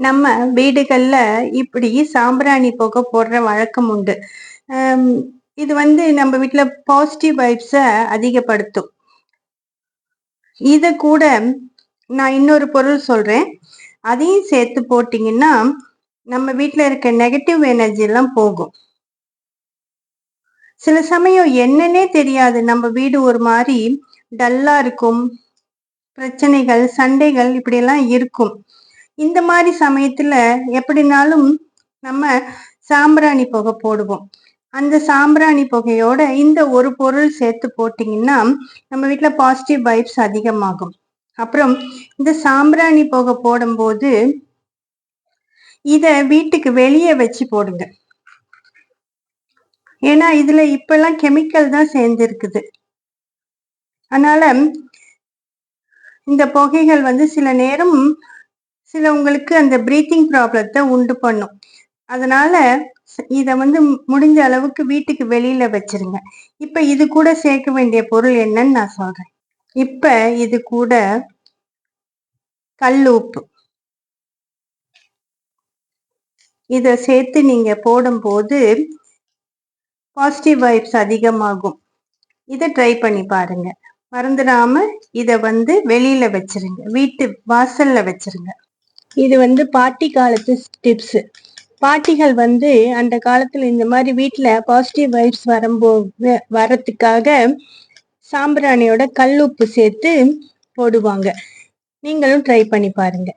நம்ம வீடுகள்ல இப்படி சாம்பிராணி புகை போடுற வழக்கம் உண்டு. இது வந்து நம்ம வீட்டுல பாசிட்டிவ் வைப்ஸ அதிகப்படுத்தும். இத கூட நான் இன்னொரு பொருள் சொல்றேன். அதையும் சேர்த்து போட்டீங்கன்னா நம்ம வீட்டுல இருக்க நெகட்டிவ் எனர்ஜி எல்லாம் போகும். சில சமயம் என்னன்னே தெரியாது. நம்ம வீடு ஒரு மாதிரி டல்லா இருக்கும். பிரச்சனைகள் சண்டைகள் இப்படியெல்லாம் இருக்கும். இந்த மாதிரி சமயத்துல எப்படினாலும் நம்ம சாம்பிராணி புகை போடுவோம். அந்த சாம்பிராணி புகையோட இந்த ஒரு பொருள் சேர்த்து போட்டீங்கன்னா நம்ம வீட்டில் பாசிட்டிவ் வைப்ஸ் அதிகமாகும். அப்புறம் இந்த சாம்பிராணி புகை போடும்போது இத வீட்டுக்கு வெளியே வச்சு போடுங்க. ஏன்னா இதுல இப்பெல்லாம் கெமிக்கல் தான் சேர்ந்துருக்குது. அதனால இந்த புகைகள் வந்து சில நேரம் சில உங்களுக்கு அந்த பிரீத்திங் ப்ராப்ளத்தை உண்டு பண்ணும். அதனால இதை வந்து முடிஞ்ச அளவுக்கு வீட்டுக்கு வெளியில வச்சிருங்க. இப்ப இது கூட சேர்க்க வேண்டிய பொருள் என்னன்னு நான் சொல்றேன். இப்ப இது கூட கல் உப்பு. இதை சேர்த்து நீங்க போடும்போது பாசிட்டிவ் வைப்ஸ் அதிகமாகும். இதை ட்ரை பண்ணி பாருங்க. மறந்துடாம இதை வந்து வெளியில வச்சிருங்க. வீட்டு வாசல்ல வச்சிருங்க. இது வந்து பாட்டி காலத்து டிப்ஸ் பாட்டிகள் வந்து அந்த காலத்துல இந்த மாதிரி வீட்ல பாசிட்டிவ் வைப்ஸ் வரும்போது வரத்துக்காக சாம்பிராணியோட கல்லுப்பு சேர்த்து போடுவாங்க. நீங்களும் ட்ரை பண்ணி பாருங்க.